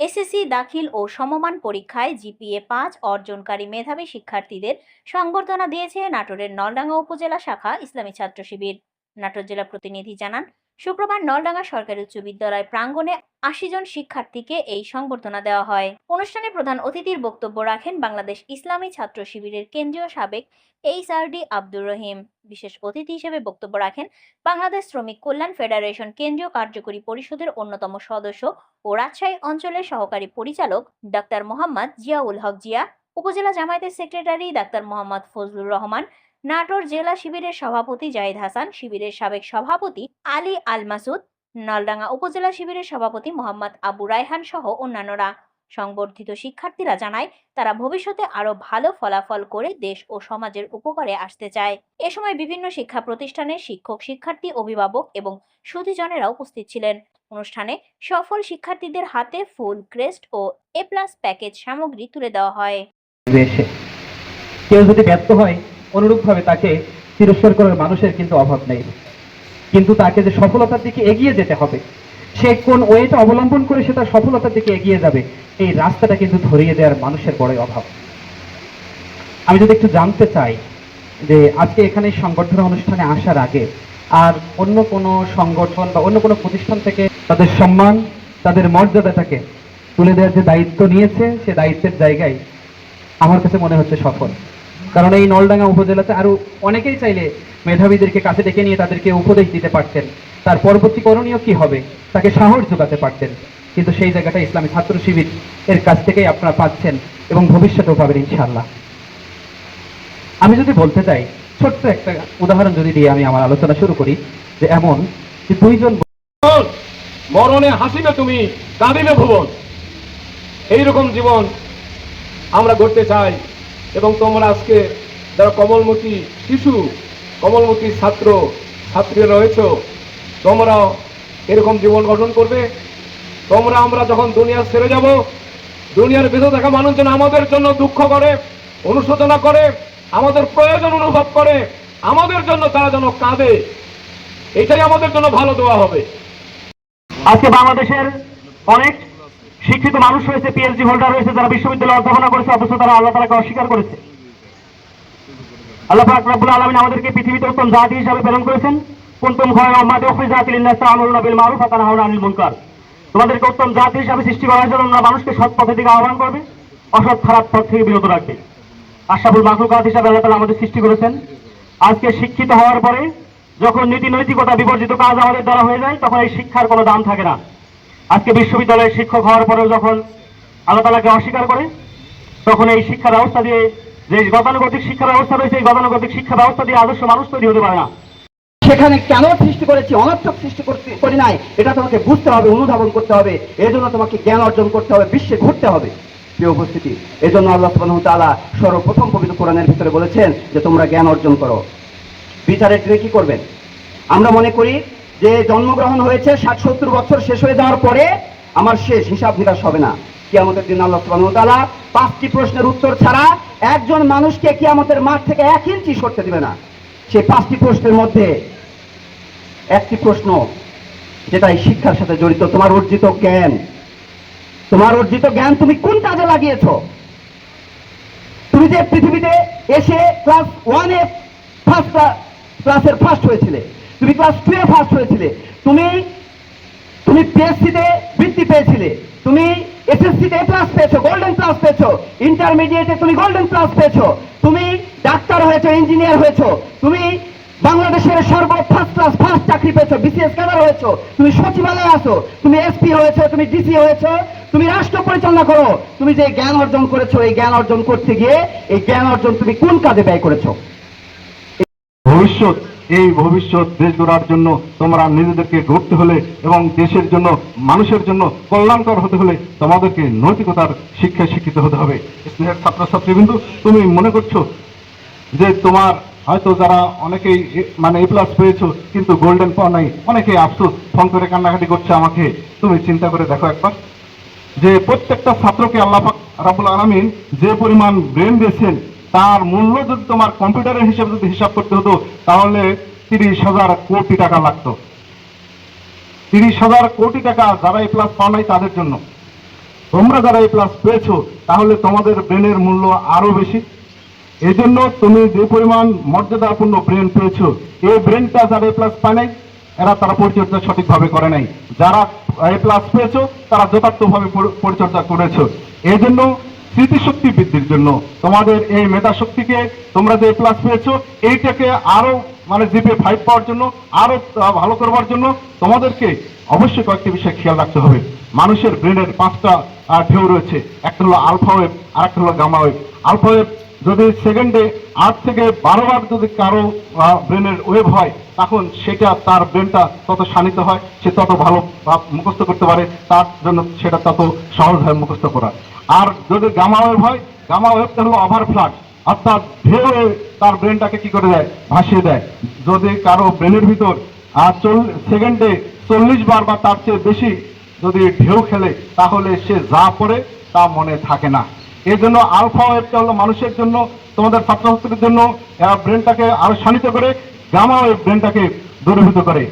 SSC দাখিল ও সমমান পরীক্ষায় জিপিএ পাঁচ অর্জনকারী মেধাবী শিক্ষার্থীদের সংবর্ধনা দিয়েছে নাটোরের নলডাঙ্গা উপজেলা শাখা ইসলামী ছাত্র শিবির। নাটোর জেলা প্রতিনিধি জানান শুক্রবার নলডাঙ্গা সরকারি উচ্চ বিদ্যালয় প্রাঙ্গণে আশি জন শিক্ষার্থীকে এই সংবর্ধনা দেওয়া হয়। অনুষ্ঠানে প্রধান অতিথির বক্তব্য রাখেন বাংলাদেশ ইসলামী ছাত্র শিবিরের কেন্দ্রীয় সাবেক এইচআরডি আব্দুর রহিম। বিশেষ অতিথি হিসেবে বক্তব্য রাখেন বাংলাদেশ শ্রমিক কল্যাণ ফেডারেশন কেন্দ্রীয় কার্যকরী পরিষদের অন্যতম সদস্য ও রাজশাহী অঞ্চলের সহকারী পরিচালক ডাক্তার মোহাম্মদ জিয়াউল হক জিয়া, উপজেলা জামায়াতের সেক্রেটারি ডাক্তার মোহাম্মদ ফজলুর রহমান নাটোর জেলা শিবিরের সভাপতি জাহিদ হাসান, শিবিরের সাবেক সভাপতি আলী আল মাসুদ নলডাঙ্গা উপজেলা শিবিরের সভাপতি মোহাম্মদ আবু রায়হান সহ অন্যান্যরা। সংবর্ধিত শিক্ষার্থীরা জানায়, তারা ভবিষ্যতে আরও ভালো ফলাফল করে দেশ ও সমাজের উপকারে আসতে চায়। এ সময় বিভিন্ন শিক্ষা প্রতিষ্ঠানের শিক্ষক, শিক্ষার্থী, অভিভাবক এবং সুধীজনেরা উপস্থিত ছিলেন। অনুষ্ঠানে সফল শিক্ষার্থীদের হাতে ফুল, ক্রেস্ট ও এ প্লাস প্যাকেজ সামগ্রী তুলে দেওয়া হয়। কেউ যদি ব্যর্থ হয় অনুরূপভাবে তাকে তিরস্কার করার মানুষের কিন্তু অভাব নেই। কিন্তু তাকে যে সফলতার দিকে এগিয়ে যেতে হবে, সে কোন ওয়েটা অবলম্বন করে সে তার সফলতার দিকে এগিয়ে যাবে, এই রাস্তাটা কিন্তু ধরিয়ে দেওয়ার মানুষের বড়ই অভাব। আমি যদি একটু জানতে চাই যে আজকে এখানে সংগঠন অনুষ্ঠানে আসার আগে আর অন্য কোনো সংগঠন বা অন্য কোনো প্রতিষ্ঠান থেকে তাদের সম্মান, তাদের মর্যাদাটাকে তুলে দেওয়ার যে দায়িত্ব নিয়েছে, সে দায়িত্বের জায়গায় আমার কাছে মনে হচ্ছে সফল। কারণ এই নলডাঙ্গা উপজেলাতে আরও অনেকেই চাইলে মেধাবীদেরকে কাছে ডেকে নিয়ে তাদেরকে উপদেশ দিতে পারতেন। তার পরবর্তী করণীয় কি হবে? তাকে সাহস যোগাতে পারতেন। কিন্তু সেই জায়গাটা ইসলামী ছাত্র শিবির এর কাছ থেকেই আপনারা পাচ্ছেন এবং ভবিষ্যতেও পাবেন ইনশাআল্লাহ। আমি যদি বলতে চাই, ছোট্ট একটা উদাহরণ যদি দিয়ে আমি আমার আলোচনা শুরু করি, যে এমন যে দুইজন মরণে হাসিবে তুমি, কাঁদিবে ভুবন এইরকম জীবন আমরা গড়তে চাই। এবং তোমরা আজকে যারা কমলমুখী শিশু কমলমুখী ছাত্র, ছাত্রীরা রয়েছ, তোমরা এরকম জীবন গঠন করবে। তোমরা আমরা যখন দুনিয়া ছেড়ে যাব, দুনিয়ার বেঁচে থাকা মানুষ যেন আমাদের জন্য দুঃখ করে, অনুশোচনা করে, আমাদের প্রয়োজন অনুভব করে, আমাদের জন্য তারা যেন কাঁদে, এটাই আমাদের জন্য ভালো দেওয়া হবে। আজকে বাংলাদেশের অনেক শিক্ষিত মানুষ রয়েছে পিএইচডি হোল্ডার রয়েছে, যারা বিশ্ববিদ্যালয়ে অধ্যাপনা করেছে, অথচ তারা আল্লাহ তালাকে অস্বীকার করেছে। আল্লাহ পাক রব্বুল আলামিন আমাদেরকে পৃথিবীতে উত্তম জাতি হিসাবে প্রেরণ করেছেন। কুনতুম বিল মারুফ মুনকার। তোমাদেরকে উত্তম জাতি হিসাবে সৃষ্টি করা হয়েছে তোমরা মানুষকে সৎ পথের দিকে আহ্বান করবে, অসৎ খারাপ পথ থেকে বিরত রাখবে। আশরাফুল মাখলুকাত হিসাবে আল্লাহ তাআলা আমাদের সৃষ্টি করেছেন। আজকে শিক্ষিত হওয়ার পরে যখন নীতি নৈতিকতা বিবর্জিত কাজ আমাদের দ্বারা হয়ে যায়, তখন এই শিক্ষার কোনো দাম থাকে না। আজকে বিশ্ববিদ্যালয়ের শিক্ষক হওয়ার পরেও যখন আল্লাহ তালাকে অস্বীকার করে, তখন এই শিক্ষা ব্যবস্থা দিয়ে যে গতানুগতিক শিক্ষা ব্যবস্থা রয়েছে, এই গতানুগতিক শিক্ষা ব্যবস্থা দিয়ে আদর্শ মানুষ তৈরি হতে পারে না। সেখানে কেন সৃষ্টি করেছি, অনর্থক সৃষ্টি করতে করি নাই, এটা তোমাকে বুঝতে হবে, অনুধাবন করতে হবে, এজন্য তোমাকে জ্ঞান অর্জন করতে হবে, বিশ্বে ঘুরতে হবে। প্রিয় উপস্থিতি, এজন্য আল্লাহ সুবহানাহু ওয়া তাআলা সর্বপ্রথম পবিত্র কোরআনের ভিতরে বলেছেন যে তোমরা জ্ঞান অর্জন করো। বিচারের দিনে কি করবেন? আমরা মনে করি যে জন্মগ্রহণ হয়েছে, ষাট সত্তর বছর শেষ হয়ে যাওয়ার পরে আমার শেষ হিসাব নিকাশ হবে না। কিয়ামতের দিন আল্লাহ তাআলা পাঁচটি প্রশ্নের উত্তর ছাড়া একজন মানুষকে কিয়ামতের মাঠ থেকে এক ইঞ্চি সরতে দিবে না। সেই পাঁচটি প্রশ্নের মধ্যে একটি প্রশ্ন, যেটা এই শিক্ষার সাথে জড়িত, তোমার অর্জিত জ্ঞান। তোমার অর্জিত জ্ঞান তুমি কোন কাজে লাগিয়েছো? তুমি যে পৃথিবীতে এসে ক্লাস ওয়ানে ফার্স্ট ক্লাসের ফার্স্ট হয়েছিলে। তুমি ক্লাস টু এ ফার্স্ট হয়েছিলে। তুমি তুমি পিএসসিতে বৃত্তি পেয়েছিলে। তুমি এসএসসিতে প্লাস পেয়েছ গোল্ডেন প্লাস পেয়েছ। ইন্টারমিডিয়েটে তুমি গোল্ডেন প্লাস পেয়েছ। তুমি ডাক্তার হয়েছো ইঞ্জিনিয়ার হয়েছো। তুমি বাংলাদেশের সর্ব ফার্স্ট ক্লাস ফার্স্ট চাকরি পেয়েছ বিসিএস ক্যাডার হয়েছো। তুমি সচিবালয়ে আছো। তুমি এসপি হয়েছো, তুমি ডিসি হয়েছো। তুমি রাষ্ট্র পরিচালনা করো। তুমি যে জ্ঞান অর্জন করেছ, এই জ্ঞান অর্জন করতে গিয়ে, এই জ্ঞান অর্জন তুমি কোন কাজে ব্যয় করেছ? ভবিষ্যৎ এই ভবিষ্যৎ দেশ গড়ার জন্য তোমরা নিজেদেরকে গড়তে হলে এবং দেশের জন্য, মানুষের জন্য কল্যাণকর হতে হলে তোমাদেরকে নৈতিকতার শিক্ষায় শিক্ষিত হতে হবে। স্নেহের ছাত্রছাত্রীবৃন্দু, তুমি মনে করছ যে তোমার হয়তো যারা অনেকেই মানে এ প্লাস পেয়েছ, কিন্তু গোল্ডেন পাওয়া নাই, অনেকেই আফসোস, ফোন করে কান্নাকাটি করছে আমাকে। তুমি চিন্তা করে দেখো একবার যে প্রত্যেকটা ছাত্রকে আল্লাহ রাবুল আলমিন যে পরিমাণ ব্রেন দিয়েছেন তার মূল্য যদি তোমার কম্পিউটারের হিসাবে যদি হিসাব করতে হতো, তাহলে তিরিশ হাজার কোটি টাকা লাগতো। তিরিশ হাজার কোটি টাকা যারা এ প্লাস পাওয়া নাই তাদের জন্য। তোমরা যারা এই প্লাস পেয়েছ, তাহলে তোমাদের ব্রেনের মূল্য আরও বেশি। এই জন্য তুমি যে পরিমাণ মর্যাদাপূর্ণ ব্রেন পেয়েছ, এই ব্রেনটা যারা এ প্লাস পায় নাই, এরা তারা পরিচর্যা সঠিকভাবে করে নাই। যারা এ প্লাস পেয়েছ, তারা যথার্থভাবে পরিচর্যা করেছ। এই জন্য স্মৃতিশক্তি বৃদ্ধির জন্য। তোমাদের এই মেধা শক্তিকে তোমরা যে প্লাস পেয়েছ, এইটাকে আরও মানে জিপে ফাইভ পাওয়ার জন্য, আরও ভালো করবার জন্য তোমাদেরকে অবশ্যই কয়েকটি বিষয় খেয়াল রাখতে হবে। মানুষের ব্রেনের পাঁচটা ঢেউ রয়েছে। একটা হলো আলফা ওয়েভ আর একটা হলো গামা ওয়েভ আলফা ওয়েভ যদি সেকেন্ডে আট থেকে বারো বার যদি কারও ব্রেনের ওয়েভ হয়, তখন সেটা তার ব্রেনটা তত শানিত হয়, সে তত ভালো মুখস্থ করতে পারে, তার জন্য সেটা তত সহজ হয় মুখস্থ করা আর যদি গামা ওয়েভ হয় গামা ওয়েভটা হলো ওভার ফ্লাড অর্থাৎ ঢেউ তার ব্রেনটাকে কি করে দেয়? ভাসিয়ে দেয়। যদি কারও ব্রেনের ভিতর আর চল সেকেন্ডে চল্লিশ বার বা তার চেয়ে বেশি যদি ঢেউ খেলে, তাহলে সে যা পড়ে তা মনে থাকে না। এই জন্য আলফা ওয়েভটা হলো মানুষের জন্য, তোমাদের ছাত্রছাত্রীদের জন্য ব্রেনটাকে আরও শানিত করে গামা ওয়েভ ব্রেনটাকে দূরীভূত করে।